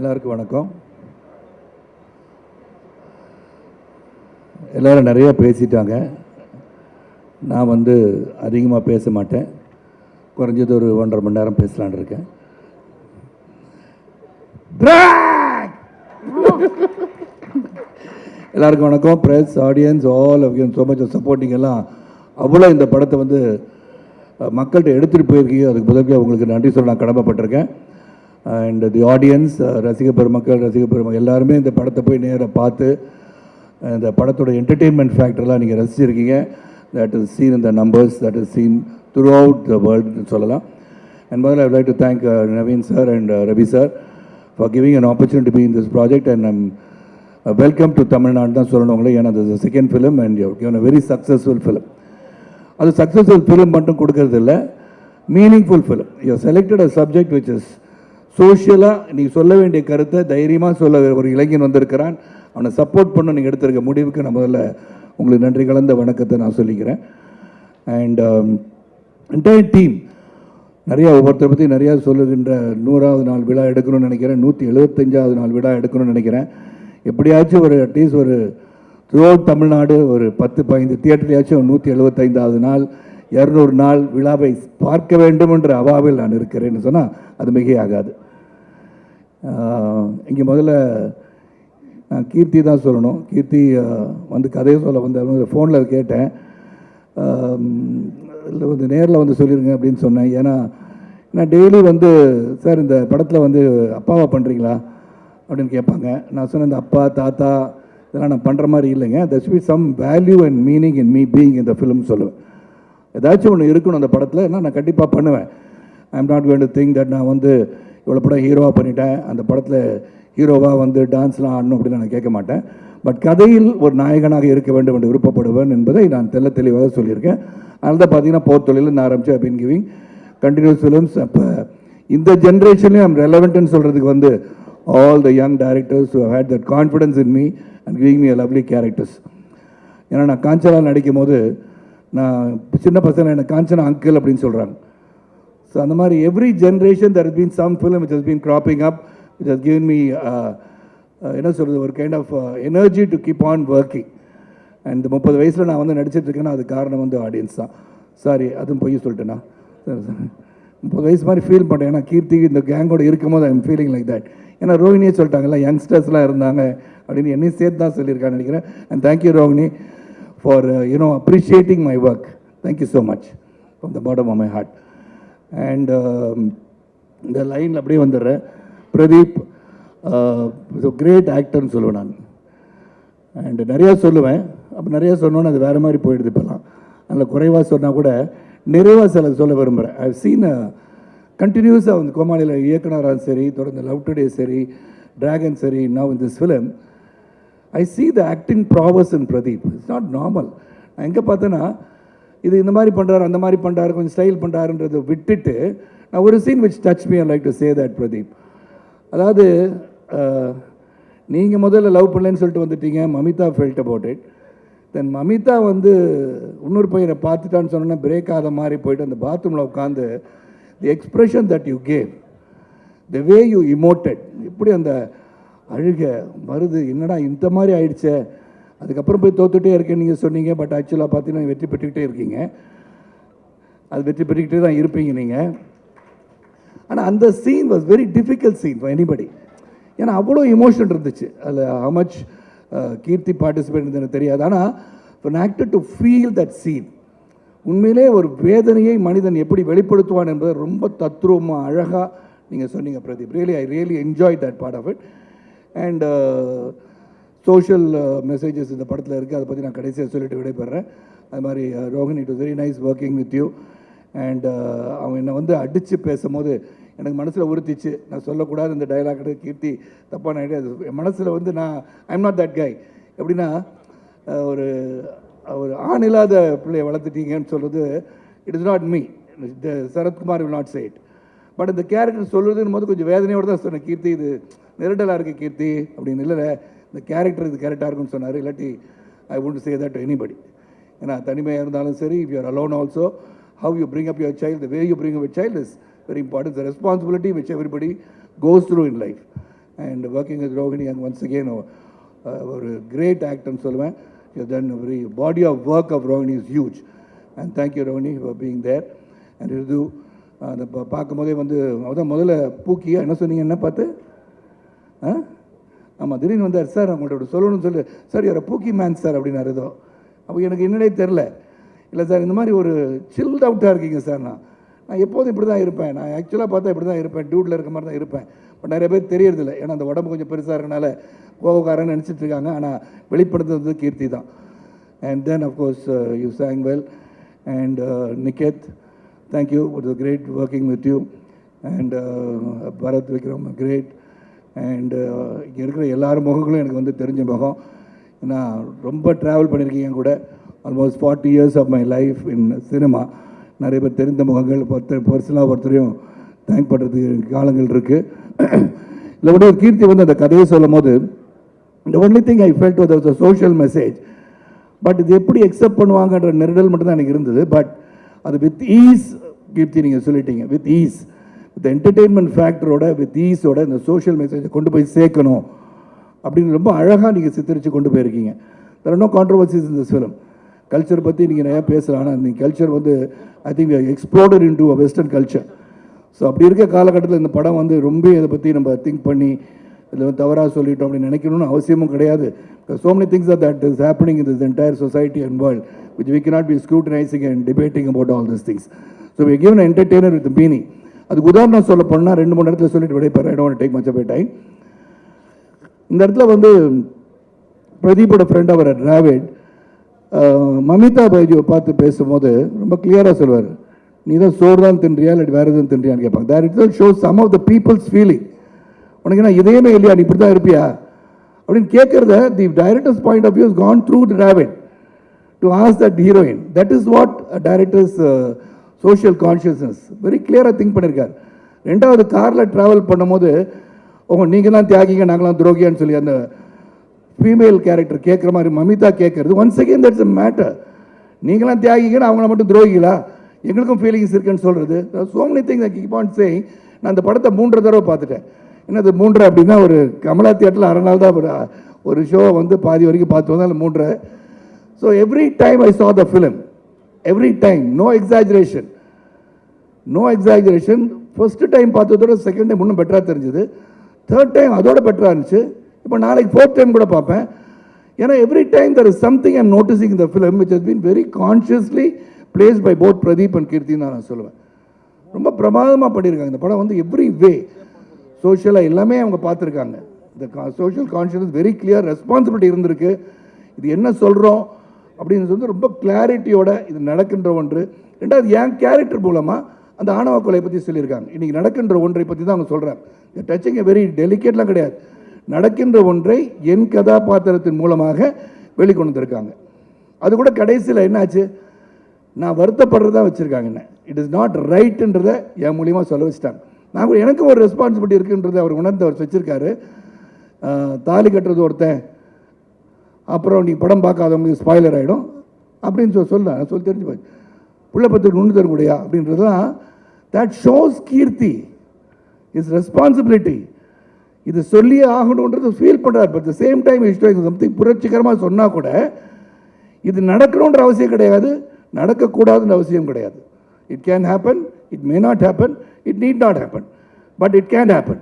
எல்லாருக்கும் வணக்கம். எல்லோரும் நிறைய பேசிட்டாங்க. நான் வந்து அதிகமாக பேச மாட்டேன். குறைஞ்சது ஒரு ஒன்றரை மணி நேரம் பேசலான்னு இருக்கேன். எல்லாருக்கும் வணக்கம். Press audience all of so much supporting எல்லாம் அவ்வளோ இந்த படத்தை வந்து மக்கள்கிட்ட எடுத்துகிட்டு போயிருக்கீங்க. அதுக்கு முதல்ல உங்களுக்கு நன்றி சொல்ல நான் கடமைப்பட்டிருக்கேன். அண்ட் தி ஆடியன்ஸ் ரசிக பெருமக்கள் ரசிக பெருமக்கள் எல்லாருமே இந்த படத்தை போய் நேராக பார்த்து இந்த படத்தோட என்டர்டெயின்மெண்ட் ஃபேக்டர்லாம் நீங்கள் ரசிச்சிருக்கீங்க. தட் இஸ் சீன் இந்த numbers that is seen throughout the வேர்ல்டுன்னு சொல்லலாம். அண்ட் முதல்ல I like to thank Naveen sir and Ravi sir for giving an opportunity be in this project and I'm welcome to Tamil Nadu தான் சொல்லணும் உங்களை. ஏன்னா அது second film and you given a very successful film அது successful film மட்டும் கொடுக்கறது இல்லை meaningful film you selected a subject which is சோஷியலாக நீங்கள் சொல்ல வேண்டிய கருத்தை தைரியமாக சொல்ல ஒரு இளைஞன் வந்திருக்கிறான். அவனை சப்போர்ட் பண்ண நீங்கள் எடுத்திருக்க முடிவுக்கு நான் முதல்ல உங்களுக்கு நன்றி கலந்த வணக்கத்தை நான் சொல்லிக்கிறேன். அண்ட் என்டையர் டீம் நிறையா ஒவ்வொருத்தரை பற்றி நிறையா சொல்லுகின்ற நூறாவது நாள் விழா எடுக்கணும்னு நினைக்கிறேன். நூற்றி எழுபத்தஞ்சாவது நாள் விழா எடுக்கணும்னு நினைக்கிறேன். எப்படியாச்சும் ஒரு அட்லீஸ்ட் ஒரு த்ரூ தமிழ்நாடு ஒரு பத்து பதினைந்து தியேட்டர்லையாச்சும் நூற்றி எழுபத்தைந்தாவது நாள் இரநூறு நாள் விழாவை பார்க்க வேண்டும் என்ற அவாவில் நான் இருக்கிறேன்னு சொன்னால் அது மிகையாகாது. இங்கே முதல்ல நான் கீர்த்தி தான் சொல்லணும். கீர்த்தி வந்து கதையை சொல்ல வந்த ஃபோனில் கேட்டேன். இல்லை வந்து நேரில் வந்து சொல்லிடுங்க அப்படின்னு சொன்னேன். ஏன்னா நான் டெய்லி வந்து சார் இந்த படத்தில் வந்து அப்பாவா பண்ணுறீங்களா அப்படின்னு கேட்பாங்க. நான் சொன்னேன் இந்த அப்பா தாத்தா இதெல்லாம் நான் பண்ணுற மாதிரி இல்லைங்க. That's be some value and meaning in me being இந்த ஃபிலிம் சொல்லுவேன். ஏதாச்சும் ஒன்று இருக்கணும் அந்த படத்தில் நான் கண்டிப்பாக பண்ணுவேன். I am not going to think that நான் வந்து இவ்வளோ படம் ஹீரோவாக பண்ணிட்டேன். அந்த படத்தில் ஹீரோவாக வந்து டான்ஸ்லாம் ஆடணும் அப்படின்னு நான் கேட்க மாட்டேன். பட் கதையில் ஒரு நாயகனாக இருக்க வேண்டும் என்று விருப்பப்படுவேன் என்பதை நான் தெள்ள தெளிவாக சொல்லியிருக்கேன். அதனால தான் பார்த்தீங்கன்னா போர் தொழிலில் நான் ஆரம்பித்தேன் பின் கிவிங் கண்டினியூஸ் ஃபிலிம்ஸ் அப்போ இந்த ஜென்ரேஷன்லேயும் ஐம் ரெலவெண்ட்னு சொல்கிறதுக்கு வந்து all the young directors who had that confidence in me and giving me a lovely characters ஏன்னா நான் காஞ்சனா நடிக்கும் போது நான் சின்ன பசங்க என்ன காஞ்சனா அங்கிள் அப்படின்னு சொல்கிறாங்க ஸோ அந்த மாதிரி every generation there been some film which has been cropping up which has given me என்ன சொல்கிறது ஒரு kind of energy to keep on working and முப்பது வயசில் நான் வந்து நடிச்சிட்டு இருக்கேன்னா அது காரணம் வந்து ஆடியன்ஸ் தான். சாரி அதுவும் பொய் சொல்லிட்டேனா? சரி முப்பது வயசு மாதிரி ஃபீல் பண்ணுறேன் ஏன்னா கீர்த்தி இந்த கேங்கோட இருக்கும்போது ஐம் ஃபீலிங் லைக் தட் ஏன்னா ரோஹினியே சொல்லிட்டாங்கல்ல யங்ஸ்டர்ஸ்லாம் இருந்தாங்க அப்படின்னு என்னையும் சேர்த்து தான் சொல்லியிருக்கான்னு நினைக்கிறேன். And thank you Rohini for you know appreciating my work thank you so much from the bottom of my heart and um, இந்த லைனில் அப்படியே வந்துடுறேன். பிரதீப் கிரேட் ஆக்டர்னு சொல்லுவேன் நான். அண்டு நிறையா சொல்லுவேன். அப்போ நிறையா சொன்னோன்னே அது வேறு மாதிரி போயிடுது இப்போலாம் அதில் குறைவாக சொன்னால் கூட நிறைவாக சில சொல்ல விரும்புகிறேன் ஐ சீன் கண்டினியூஸாக வந்து கோமாளியில் இயக்குனராக சரி தொடர்ந்து லவ் டுடே சரி டிராகன் சரி now in this film I see the acting prowess in Pradeep it's not normal நான் எங்கே பார்த்தேன்னா இது இந்த மாதிரி பண்ணுறாரு அந்த மாதிரி பண்ணுறாரு கொஞ்சம் ஸ்டைல் பண்ணுறாருன்றதை விட்டுட்டு நான் ஒரு scene which touch me like to say that Pradeep அதாவது நீங்கள் முதல்ல லவ் பண்ணலன்னு சொல்லிட்டு வந்துட்டீங்க Mamitha felt about it then Mamitha வந்து இன்னொரு பையனை பார்த்துட்டான்னு சொன்னோன்னா பிரேக் ஆகாத மாதிரி போயிட்டு அந்த பாத்ரூமில் உட்காந்து the expression that you gave the way you emoted எப்படி அந்த அழுக வருது என்னடா இந்த மாதிரி ஆயிடுச்சே அதுக்கப்புறம் போய் தோத்துட்டே இருக்கேன்னு நீங்கள் சொன்னீங்க பட் ஆக்சுவலாக பார்த்தீங்கன்னா வெற்றி பெற்றுக்கிட்டே இருக்கீங்க. அது வெற்றி பெற்றுக்கிட்டே தான் இருப்பீங்க நீங்கள் ஆனால் அந்த scene was very difficult scene for anybody ஏன்னா அவ்வளோ இமோஷன் இருந்துச்சு. அதில் how much uh, Keerthi participate எனக்கு தெரியாது. ஆனால் for an to feel that scene உண்மையிலே ஒரு வேதனையை மனிதன் எப்படி வெளிப்படுத்துவான் என்பதை ரொம்ப தத்ரூபமாக அழகாக நீங்கள் சொன்னீங்க Pradeep. Really I really enjoy that part of it and social messages uh, இந்த படத்தில் இருக்குது அதை பற்றி நான் கடைசியாக சொல்லிட்டு விடைபெறேன் அது மாதிரி uh, Rohan it very nice working with you and அவன் என்னை வந்து அடித்து பேசும்போது எனக்கு மனசில் உறுத்திச்சு. நான் சொல்லக்கூடாது இந்த டைலாக் கீர்த்தி தப்பான ஐடியா என் மனசில் வந்து நான் ஐம் நாட் தட் கை எப்படின்னா ஒரு ஒரு ஆண் இல்லாத பிள்ளையை வளர்த்துட்டீங்கன்னு சொல்கிறது it is not me Sarathkumar will not said but இந்த கேரக்டர் சொல்கிறதுன்னு போது கொஞ்சம் வேதனையோடு தான் சொன்னேன். கீர்த்தி இது நெருடலாக இருக்குது கீர்த்தி அப்படின்னு. இல்லை. இந்த கேரக்டர் இது கேரக்டாக இருக்குன்னு சொன்னார். இல்லாட்டி I won't say that anybody ஏன்னா தனிமையாக இருந்தாலும் சரி if you're alone also how you bring up your child way you bring up your child is very very important. The responsibility which everybody goes through and working with Rohini அங்கே once again ஒரு great ஆக்டர்னு சொல்லுவேன். Then very body of work of Rohini is huge and thank you Rohini for being there and இது அந்த பா- பார்க்கும்போதே வந்து அதான் முதல்ல பூக்கியா? என்ன சொன்னீங்க? என்ன பார்த்து? ஆ? ஆமாம் திடீர்னு வந்தார் சார் அவங்கள்ட்ட சொல்லணும்னு சொல்லி. சார் யார பூக்கி மேன் சார் அப்படின்னாரு ஏதோ அப்போ எனக்கு என்னடே தெரில இல்லை சார் இந்த மாதிரி ஒரு சில்ட் அவுட்டாக இருக்கீங்க சார் நான். நான் எப்போதும் இப்படி தான் இருப்பேன். நான் ஆக்சுவலாக பார்த்தா இப்படி தான் இருப்பேன். டியூட்டில் இருக்க மாதிரி தான் இருப்பேன். பட் நிறைய பேர் தெரியறதில்ல. ஏன்னா அந்த உடம்பு கொஞ்சம் பெருசாக இருக்கனால கோபக்காரன்னு நினச்சிட்டு இருக்காங்க. ஆனால் வெளிப்படுத்துறது கீர்த்தி தான். And then of course you sang well and Niket thank you you. It was great working with you. Bharath Vikram great and uh, இங்கே இருக்கிற எல்லார் முகங்களும் எனக்கு வந்து தெரிஞ்ச முகம். நான் ரொம்ப ட்ராவல் பண்ணியிருக்கீங்க கூட. Almost forty years of my life in cinema நிறைய பேர் தெரிந்த முகங்கள் ஒருத்தர் பர்சனலாக ஒருத்தரையும் தேங்க் பண்ணுறதுக்கு காலங்கள் இருக்குது இல்லை ஒரு கீர்த்தி வந்து அந்த கதையை சொல்லும் போது இந்த only thing I felt was a social message but இது எப்படி எக்ஸப்ட் பண்ணுவாங்கன்ற நெருடல் மட்டும்தான் எனக்கு இருந்தது. பட் அது வித் ஈஸ் கீர்த்தி நீங்கள் சொல்லிட்டீங்க. வித் ஈஸ் வித் என்டர்டெயின்மெண்ட் ஃபேக்டரோட வித் ஈஸோட இந்த சோஷியல் மெசேஜை கொண்டு போய் சேர்க்கணும். அப்படின்னு ரொம்ப அழகாக நீங்கள் சித்தரித்து கொண்டு போயிருக்கீங்க. தெர் நோ கான்ட்ரவர்சிஸ் இந்த ஃபிலிம் கல்ச்சர் பற்றி நீங்கள் நிறையா பேசலாம். ஆனால் இந்த கல்ச்சர் வந்து I think explored in to a western culture so அப்படி இருக்க காலகட்டத்தில் இந்த படம் வந்து ரொம்ப இதை பற்றி நம்ம திங்க் பண்ணி இதில் வந்து தவறாக சொல்லிட்டோம் அப்படின்னு நினைக்கணும்னு அவசியமும் கிடையாது. So many things are that is happening in this entire society and world which we cannot be scrutinizing and debating about all this things so we given entertainer with meaning அதுக்கு உதாரணம் சொல்ல போனால் ரெண்டு மூணு இடத்துல சொல்லிட்டு விடைபெறேன். I don't want to இந்த இடத்துல வந்து பிரதீப்போட ஃப்ரெண்ட் அவர் டிராவிட் மமிதா பைஜியை பார்த்து பேசும்போது ரொம்ப கிளியராக சொல்லுவார். நீ தான் சோறு தான் தின்றியா இல்லை வேறு எதுவும் தின்றியான்னு கேட்பாங்க. There it show some of the peoples feeling உனக்கு என்ன இதயமே இல்லையா? நீ இப்படி தான் இருப்பியா? அப்படின்னு கேட்குறத the directors point of views gone through Dravid to as that heroine that is what directors social consciousness very கிளியராக திங்க் பண்ணியிருக்கார் ரெண்டாவது காரில் ட்ராவல் பண்ணும்போது உங்க நீங்கள் தான் தியாகிங்க நாங்களாம் துரோகியான்னு சொல்லி அந்த ஃபீமேல் கேரக்டர் கேட்குற மாதிரி மமிதா கேட்கறது once again that's a matter நீங்களாம் தியாகிங்கன்னு அவங்கள மட்டும் துரோகிகளா? எங்களுக்கும் ஃபீலிங்ஸ் இருக்குன்னு சொல்கிறது so many things keep on on நான் அந்த படத்தை மூன்று தடவை பார்த்துட்டேன். என்னது மூன்று அப்படின்னா ஒரு கமலா தியேட்டரில் அரை நாள் தான் ஒரு ஒரு ஷோ வந்து பாதி வரைக்கும் பார்த்து வந்தால் மூன்று. So every time I saw the film every time no exaggeration no exaggeration first time பார்த்ததோட second time இன்னும் பெட்டராக தெரிஞ்சுது. தேர்ட் டைம் அதோட பெட்டராக இருந்துச்சு. இப்போ நாளைக்கு ஃபோர்த் டைம் கூட பார்ப்பேன். ஏன்னா every time there is something I'm noticing இந்த film which has been very consciously plays by both Pradeep and கீர்த்தின்னு நான் சொல்லுவேன். ரொம்ப பிரமாதமாக பண்ணியிருக்காங்க. இந்த படம் வந்து எவ்ரி வே சோஷியலாக எல்லாமே அவங்க பார்த்துருக்காங்க. இந்த social conscious very clear responsibility இருந்திருக்கு. இது என்ன சொல்கிறோம் அப்படின்னு சொல்லி ரொம்ப கிளாரிட்டியோட இது நடக்கின்ற ஒன்று. ரெண்டாவது என் கேரக்டர் மூலமாக அந்த ஆணவ கொலை பற்றி சொல்லியிருக்காங்க. இன்றைக்கி நடக்கின்ற ஒன்றை பற்றி தான் அவங்க சொல்கிறாங்க டச்சிங் வெரி டெலிகேட்லாம் கிடையாது. நடக்கின்ற ஒன்றை என் கதாபாத்திரத்தின் மூலமாக வெளிக்கொண்டு வந்திருக்காங்க. அது கூட கடைசியில் என்னாச்சு? நான் வருத்தப்படுறதா வச்சுருக்காங்க என்ன? இட் இஸ் நாட் ரைட்டுன்றதை என் மூலியமாக சொல்ல வச்சுட்டாங்க. நான் கூட எனக்கும் ஒரு ரெஸ்பான்சிபிலிட்டி இருக்குன்றதை அவர் உணர்ந்து அவர் வச்சுருக்காரு தாலி கட்டுறது ஒருத்தன். அப்புறம் நீ படம் பார்க்காதவங்களுக்கு ஸ்பாய்லர் ஆகிடும் அப்படின்னு சொல்லி சொல்ல சொல்லி தெரிஞ்சு போச்சு. புள்ள பத்து நுண்ணு தர முடியா அப்படின்றதுலாம் that shows Keerthi is responsibility இது சொல்லியே ஆகணுன்றது ஃபீல் பண்ணுறார் but the same time is something புரட்சிகரமாக சொன்னால் கூட இது நடக்கணுன்ற அவசியம் கிடையாது நடக்கக்கூடாதுன்ற அவசியம் கிடையாது. It can happen it may not happen it need not happen but it can happen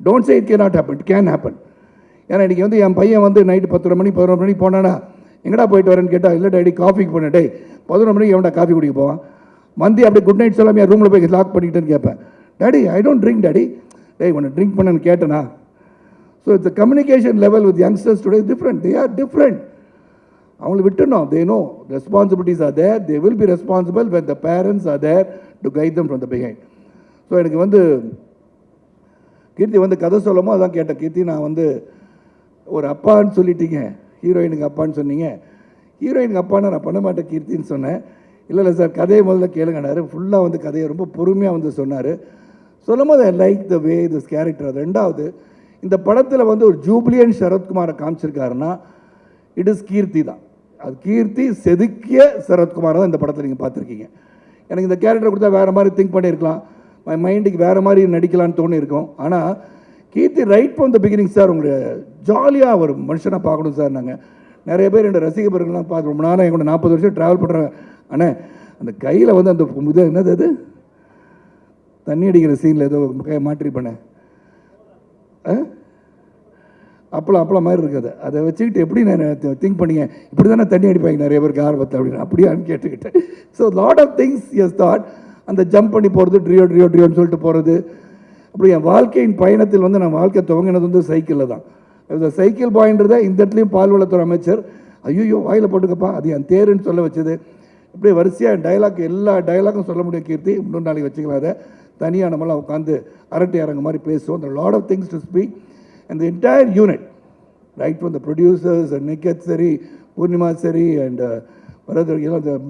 don't say it can not happen it can happen ஏன்னா இன்றைக்கி வந்து என் பையன் வந்து நைட்டு பத்தரை மணி பதினொரு மணிக்கு போனானா எங்கடா போயிட்டு வரேன்னு கேட்டால் இல்லை டேடி காஃபிக்கு போனேன் டே பதினொரு மணிக்கு எவன்டா காஃபி குடிக்க போவான்? வந்து அப்படி குட் நைட் சொல்லாமல் என் ரூமில் போய் லாக் பண்ணிக்கிட்டேன்னு கேட்பேன். Daddy I don't drink daddy டேய் உன்னை ட்ரிங்க் பண்ணேன்னு கேட்டேனா? So it's communication level with youngsters today different they are different அவங்களை விட்டுணும் they no responsibilities are there they will be responsible when the parents are there to guide them from the behind so எனக்கு வந்து கீர்த்தி வந்து கதை சொல்லமோ அதான் கேட்டேன். கீர்த்தி நான் வந்து ஒரு அப்பான்னு சொல்லிட்டீங்க. ஹீரோயினுக்கு அப்பான்னு சொன்னீங்க. ஹீரோயினுக்கு அப்பான்னு நான் பண்ண மாட்டேன் கீர்த்தின்னு சொன்னேன். இல்லை இல்லை சார் கதையை முதல்ல கேளுங்கனாரு ஃபுல்லாக வந்து கதையை ரொம்ப பொறுமையாக வந்து சொன்னார். சொல்லும் போது I like the way this character ரெண்டாவது இந்த படத்தில் வந்து ஒரு ஜூப்ளியன் சரத்குமாரை காமிச்சிருக்காருன்னா இட் இஸ் கீர்த்தி தான். அது கீர்த்தி செதுக்கிய சரத்குமார் தான் இந்த படத்தில் நீங்கள் பார்த்துருக்கீங்க. எனக்கு இந்த கேரக்டர் கொடுத்தா வேறு மாதிரி திங்க் பண்ணியிருக்கலாம். மை மைண்டுக்கு வேறு மாதிரி நடிக்கலான்னு தோணியிருக்கோம். ஆனால் Keerthi right from the beginning sir உங்களை ஜாலியாக ஒரு மனுஷனாக பார்க்கணும் சார் நாங்கள் நிறைய பேர் ரெண்டு ரசிகர்கள்லாம் பார்த்து ரொம்ப நாளாக எங்களோட நாற்பது வருஷம் ட்ராவல் பண்ணுறேன் அண்ணே அந்த கையில் வந்து அந்த இது என்னது அது? தண்ணி அடிக்கிற சீனில் ஏதோ கை மாட்டிருப்பேனே ஆ? அப்பளம் அப்பளம் மாதிரி இருக்குது அதை. வச்சுக்கிட்டு எப்படி நான் திங்க் பண்ணீங்க? இப்படி தானே தண்ணி அடிப்பாங்க நிறைய பேருக்கு ஆர்வத்தை அப்படின்னு அப்படியான்னு கேட்டுக்கிட்டேன். So lot of things as thought அந்த ஜம்ப் பண்ணி போகிறது ட்ரியோ ட்ரியோ ட்ரியோன்னு சொல்லிட்டு போகிறது அப்படி என் வாழ்க்கையின் பயணத்தில் வந்து நான் வாழ்க்கை துவங்கினது வந்து சைக்கிளில் தான். இந்த சைக்கிள் பாயின்றதை இந்த இடத்துலையும் பால்வளத்துறை அமைச்சர் ஐயோ வாயில் போட்டுக்கப்பா அது என் தேருன்னு சொல்ல வச்சது. இப்படியே வரிசையாக டைலாக் எல்லா டைலாக்கும் சொல்ல முடியும் கீர்த்தி. இன்னொரு நாளைக்கு வச்சுக்கலாம் அதை. தனியாக நம்மளாம் உட்காந்து அரட்டை அரங்க மாதிரி பேசுவோம். The lot of things to speak and the entire unit right from the producers and Niket சரி பூர்ணிமா சரி and uh, what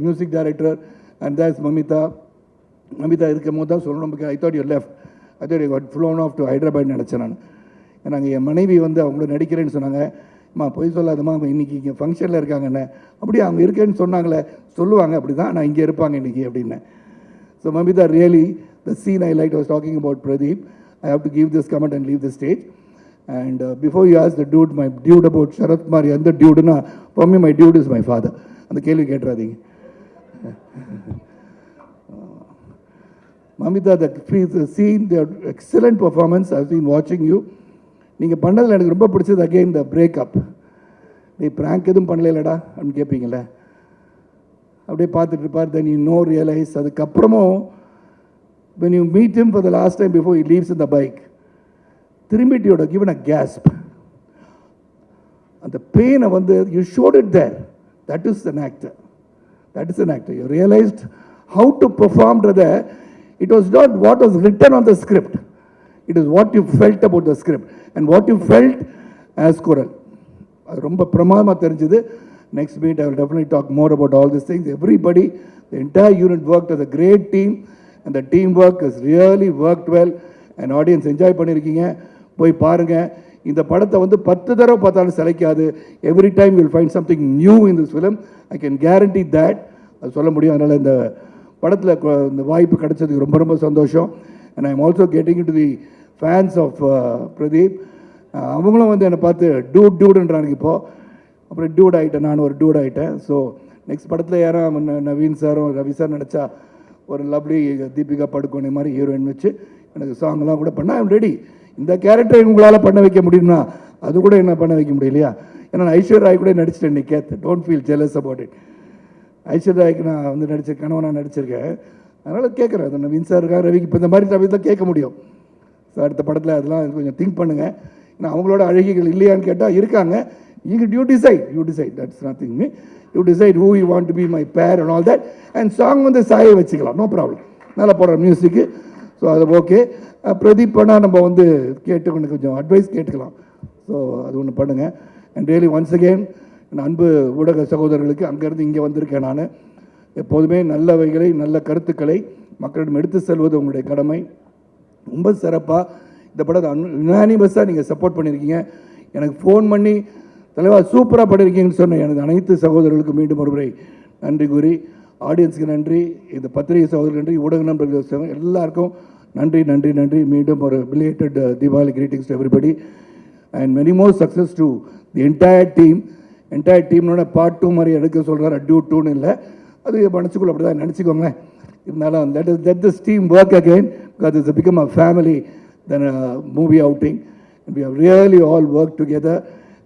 music you and the music Mamitha இருக்கும் போது தான் சொல்லணும். I thought you left I thought you got flown off to Hyderabad நினச்சேன் நான். நாங்கள் என் மனைவி வந்து அவங்களோட நடிக்கிறேன்னு சொன்னாங்க. அம்மா பொய் சொல்லாதம்மா அவங்க இன்றைக்கி இங்கே ஃபங்க்ஷனில் இருக்காங்கன்னு அப்படியே அவங்க இருக்கேன்னு சொன்னாங்களே சொல்லுவாங்க அப்படி தான் நான் இங்கே இருப்பாங்க இன்றைக்கி அப்படின்னு so Mamitha really the scene I like was talking about Pradeep I have to give this comment and leave the stage and before you ask the dude my dude about Sarath மாதிரி எந்த டியூடுன்னா Pommi my dude is my father அந்த கேள்வி கேட்டுறாதீங்க Mamitha the scene the excellent performance. I've seen வாட்சிங் you நீங்கள் பண்ணதில் எனக்கு ரொம்ப பிடிச்சது அகெயின் த பிரேக்கப் நீ ப்ராங்க் எதுவும் பண்ணலைலடா அப்படின்னு கேட்பீங்கள அப்படியே பார்த்துட்டு இருப்பார் தென் யூ நோ ரியலைஸ் அதுக்கப்புறமும் when you meet him for the last time before he leaves இந்த பைக் திரும்பி யோட கிவன் அ கேஸ்ப் அந்த பெயினை வந்து you shot it there that is an actor that is an actor you realised how to பெர்ஃபார்ம்ன்றத it was not what was written on the script it is what you felt about the script and what you felt as குரல் அது ரொம்ப பிரமாதமாக தெரிஞ்சுது. Next meet I will definite talk more about all this things everybody the entire unit work as a great team அந்த team work is really work well and audience enjoy பண்ணியிருக்கீங்க போய் பாருங்கள் இந்த படத்தை வந்து பத்து தடவை பார்த்தாலும் சிலைக்காது. Every time will find something new in this film I can guarantee that அது சொல்ல முடியும். அதனால் இந்த படத்தில் இந்த வாய்ப்பு கிடைச்சதுக்கு ரொம்ப ரொம்ப சந்தோஷம். And I am also getting to the fans of Pradeep அவங்களும் வந்து என்னை பார்த்து டூட் டூடுன்றாங்க இப்போது அப்புறம் டூட் ஆகிட்டேன் நான் ஒரு டூட் ஆகிட்டேன் ஸோ நெக்ஸ்ட் படத்தில் யாரும் நவீன் சாரும் ரவி சார் நினச்சா ஒரு லவ்லி தீபிகா படுகோனே மாதிரி ஹீரோயின் வச்சு எனக்கு சாங்லாம் கூட பண்ண ஐம் ரெடி இந்த கேரக்டர் உங்களால் பண்ண வைக்க முடியும்னா அது கூட என்ன பண்ண வைக்க முடியலையா ஏன்னா நான் ஐஸ்வர்யா ராய் கூட நடிச்சிட்டேன் Niket don't feel jealous about it Aishwarya ராய்க்கு நான் வந்து நடிச்ச கணவனாக நடிச்சிருக்கேன். அதனால் கேட்குறேன் அது நவீன் சார் இருக்கா ரவிக்கு இப்போ இந்த மாதிரி தவிர தான் கேட்க முடியும். ஸோ அடுத்த படத்தில் அதெல்லாம் கொஞ்சம் திங்க் பண்ணுங்கள் ஏன்னா அவங்களோட அழகிகள் இல்லையான்னு கேட்டால் இருக்காங்க. You you decide you decide that's nothing me you decide who you want to be my pair and all that and song வந்து சாயை வச்சுக்கலாம். நோ ப்ராப்ளம் நல்லா போடுற மியூசிக்கு ஸோ அது ஓகே பிரதீப் நம்ம வந்து கேட்டு ஒன்று கொஞ்சம் அட்வைஸ் கேட்டுக்கலாம். ஸோ அது ஒன்று பண்ணுங்கள் அண்ட் ரியலி ஒன்ஸ் அகெயின் அன்பு ஊடக சகோதரர்களுக்கு அங்கேருந்து இங்கே வந்திருக்கேன் நான். எப்போதுமே நல்லவைகளை நல்ல கருத்துக்களை மக்களிடம் எடுத்து செல்வது உங்களுடைய கடமை. ரொம்ப சிறப்பாக இந்த படத்தை யுனானிமஸாக நீங்கள் சப்போர்ட் பண்ணியிருக்கீங்க. எனக்கு ஃபோன் பண்ணி தலைவா சூப்பராக பண்ணியிருக்கீங்கன்னு சொன்ன எனது அனைத்து சகோதரர்களுக்கும் மீண்டும் ஒரு முறை நன்றி கூறி ஆடியன்ஸுக்கு நன்றி இந்த பத்திரிகை சகோதரர் நன்றி ஊடக நண்பர்கள் எல்லாருக்கும் நன்றி நன்றி நன்றி. மீண்டும் ஒரு belated Deepavali greetings to everybody and many more success to the entire team entire டீம்னோட part two மாதிரி எடுக்க சொல்கிறார் டியூ டூன்னு இல்லை. அது மனசுக்குள்ள அப்படி தான் நினச்சிக்கோங்க. இருந்தாலும் let let this team work again because it's become a family then movie outing we have really all work together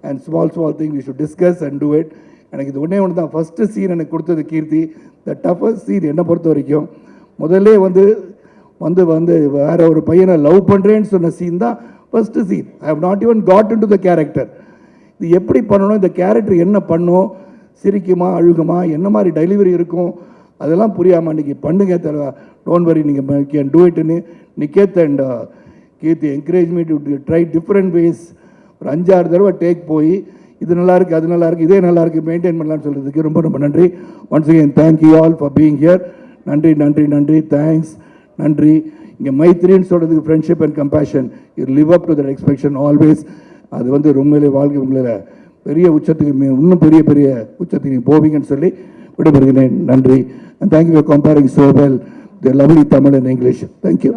and small small thing we should discuss and do it எனக்கு இது ஒன்றே ஒன்று தான் ஃபஸ்ட்டு சீன் எனக்கு கொடுத்தது கீர்த்தி. The toughest scene என்னை பொறுத்த வரைக்கும் முதல்ல வந்து வந்து வந்து வேற ஒரு பையனை லவ் பண்ணுறேன்னு சொன்ன சீன் தான் first scene I have not even got in to the character இது எப்படி பண்ணணும்? இந்த கேரக்டர் என்ன பண்ணும்? சிரிக்குமா அழுகுமா என்ன மாதிரி டெலிவரி இருக்கும்? அதெல்லாம் புரியாமல் இன்றைக்கி பண்ணுங்க தர டோன்ட் வரி நீங்கள் can do இட்னு Niket and Keerthi encourage me to try different ways ஒரு அஞ்சாறு தடவை டேக் போய் இது நல்லா இருக்குது அது நல்லா இருக்குது இதே நல்லா இருக்குது மெயின்டைன் பண்ணலாம்னு சொல்கிறதுக்கு ரொம்ப ரொம்ப நன்றி. Once again thank you all for being here நன்றி நன்றி நன்றி தேங்க்ஸ் நன்றி. இங்கே மைத்ரின்னு சொல்கிறதுக்கு friendship and compassion you live up to that expectation always அது வந்து உண்மையிலே வாழ்க்கை உங்களை பெரிய உச்சத்துக்கு இன்னும் பெரிய பெரிய உச்சத்துக்கு நீங்கள் போவீங்கன்னு சொல்லி விடைபெறுகிறேன். நன்றி. And thank you for comparing so well the lovely Tamil and English thank you